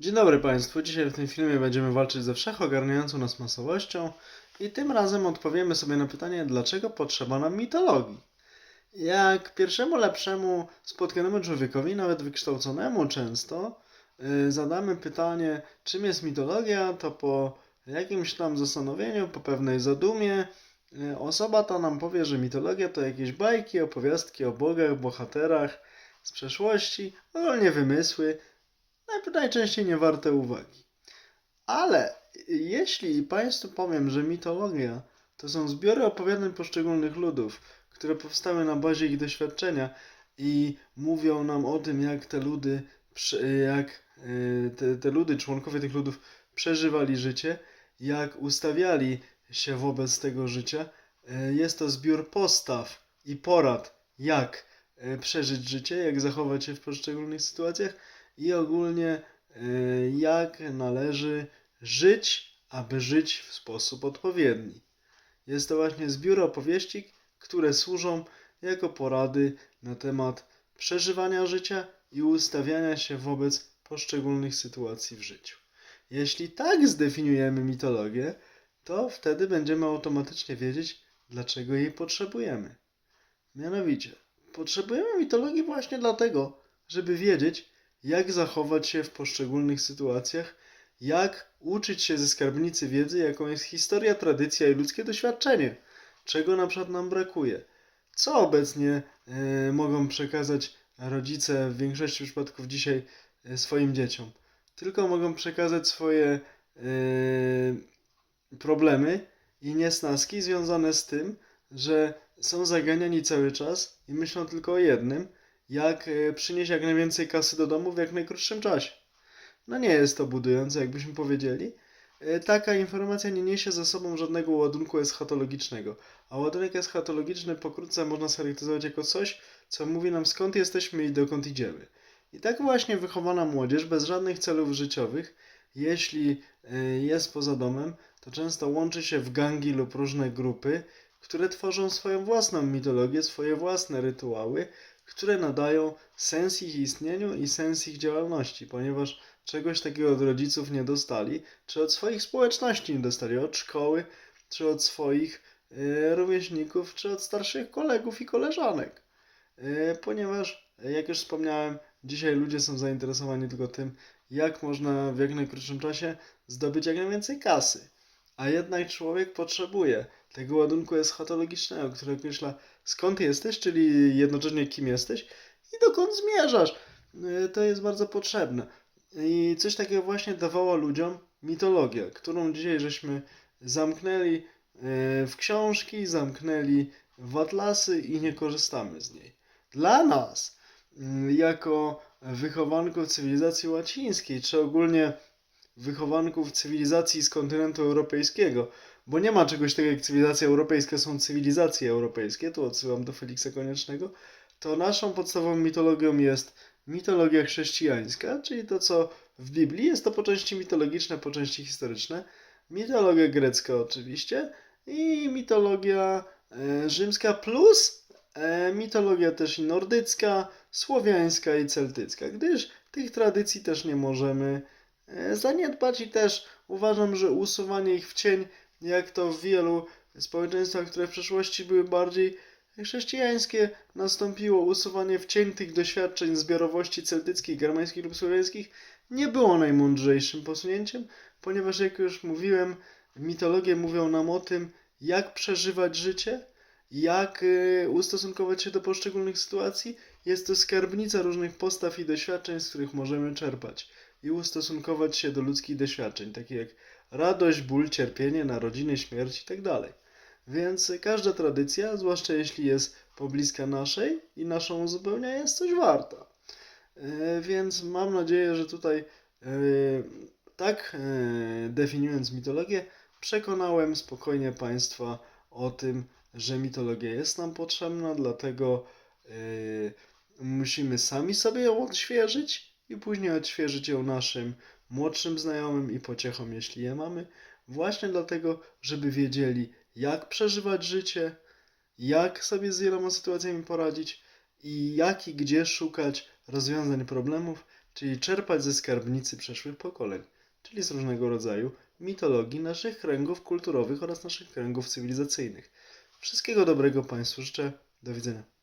Dzień dobry Państwu. Dzisiaj w tym filmie będziemy walczyć ze wszechogarniającą nas masowością i tym razem odpowiemy sobie na pytanie, dlaczego potrzeba nam mitologii. Jak pierwszemu lepszemu spotkanemu człowiekowi, nawet wykształconemu często, yy, zadamy pytanie, czym jest mitologia, to po jakimś tam zastanowieniu, po pewnej zadumie, yy, osoba ta nam powie, że mitologia to jakieś bajki, opowiastki o bogach, bohaterach z przeszłości, ogólnie wymysły, najczęściej nie warte uwagi. Ale jeśli Państwu powiem, że mitologia to są zbiory opowiadań poszczególnych ludów, które powstały na bazie ich doświadczenia i mówią nam o tym, jak te ludy, jak y, te, te ludy, członkowie tych ludów przeżywali życie, jak ustawiali się wobec tego życia. Y, Jest to zbiór postaw i porad, jak y, przeżyć życie, jak zachować się w poszczególnych sytuacjach i ogólnie y, jak należy żyć, aby żyć w sposób odpowiedni. Jest to właśnie zbiór opowieści, które służą jako porady na temat przeżywania życia i ustawiania się wobec poszczególnych sytuacji w życiu. Jeśli tak zdefiniujemy mitologię, to wtedy będziemy automatycznie wiedzieć, dlaczego jej potrzebujemy. Mianowicie, potrzebujemy mitologii właśnie dlatego, żeby wiedzieć, jak zachować się w poszczególnych sytuacjach, jak uczyć się ze skarbnicy wiedzy, jaką jest historia, tradycja i ludzkie doświadczenie, czego na przykład nam brakuje, co obecnie e, mogą przekazać rodzice w większości przypadków dzisiaj e, swoim dzieciom. Tylko mogą przekazać swoje e, problemy i niesnaski związane z tym, że są zaganiani cały czas i myślą tylko o jednym, jak e, przynieść jak najwięcej kasy do domu w jak najkrótszym czasie. No nie jest to budujące, jakbyśmy powiedzieli. E, Taka informacja nie niesie ze sobą żadnego ładunku eschatologicznego, a ładunek eschatologiczny pokrótce można scharakteryzować jako coś, co mówi nam skąd jesteśmy i dokąd idziemy. I tak właśnie wychowana młodzież bez żadnych celów życiowych, jeśli e, jest poza domem, to często łączy się w gangi lub różne grupy, które tworzą swoją własną mitologię, swoje własne rytuały, które nadają sens ich istnieniu i sens ich działalności, ponieważ czegoś takiego od rodziców nie dostali, czy od swoich społeczności nie dostali, od szkoły, czy od swoich e, rówieśników, czy od starszych kolegów i koleżanek. E, ponieważ, e, jak już wspomniałem, dzisiaj ludzie są zainteresowani tylko tym, jak można w jak najkrótszym czasie zdobyć jak najwięcej kasy. A jednak człowiek potrzebuje tego ładunku eschatologicznego, który określa skąd jesteś, czyli jednocześnie kim jesteś i dokąd zmierzasz. E, To jest bardzo potrzebne. I coś takiego właśnie dawała ludziom mitologia, którą dzisiaj żeśmy zamknęli e, w książki, zamknęli w atlasy i nie korzystamy z niej. Dla nas, mm, jako wychowanków cywilizacji łacińskiej, czy ogólnie wychowanków cywilizacji z kontynentu europejskiego, bo nie ma czegoś takiego jak cywilizacja europejska, są cywilizacje europejskie, tu odsyłam do Feliksa Koniecznego, to naszą podstawową mitologią jest mitologia chrześcijańska, czyli to, co w Biblii jest to po części mitologiczne, po części historyczne, mitologia grecka oczywiście i mitologia e, rzymska plus e, mitologia też i nordycka, słowiańska i celtycka, gdyż tych tradycji też nie możemy zaniedbać i też uważam, że usuwanie ich w cień, jak to w wielu społeczeństwach, które w przeszłości były bardziej chrześcijańskie, nastąpiło usuwanie w cień tych doświadczeń zbiorowości celtyckich, germańskich lub słowiańskich, nie było najmądrzejszym posunięciem, ponieważ jak już mówiłem, mitologie mówią nam o tym, jak przeżywać życie, jak y, ustosunkować się do poszczególnych sytuacji. Jest to skarbnica różnych postaw i doświadczeń, z których możemy czerpać i ustosunkować się do ludzkich doświadczeń, takich jak radość, ból, cierpienie, narodziny, śmierć itd. Więc każda tradycja, zwłaszcza jeśli jest pobliska naszej i naszą uzupełnia, jest coś warta. E, Więc mam nadzieję, że tutaj e, tak e, definiując mitologię, przekonałem spokojnie Państwa o tym, że mitologia jest nam potrzebna, dlatego musimy sami sobie ją odświeżyć i później odświeżyć ją naszym młodszym znajomym i pociechom, jeśli je mamy, właśnie dlatego, żeby wiedzieli, jak przeżywać życie, jak sobie z wieloma sytuacjami poradzić i jak i gdzie szukać rozwiązań problemów, czyli czerpać ze skarbnicy przeszłych pokoleń, czyli z różnego rodzaju mitologii naszych kręgów kulturowych oraz naszych kręgów cywilizacyjnych. Wszystkiego dobrego Państwu życzę. Do widzenia.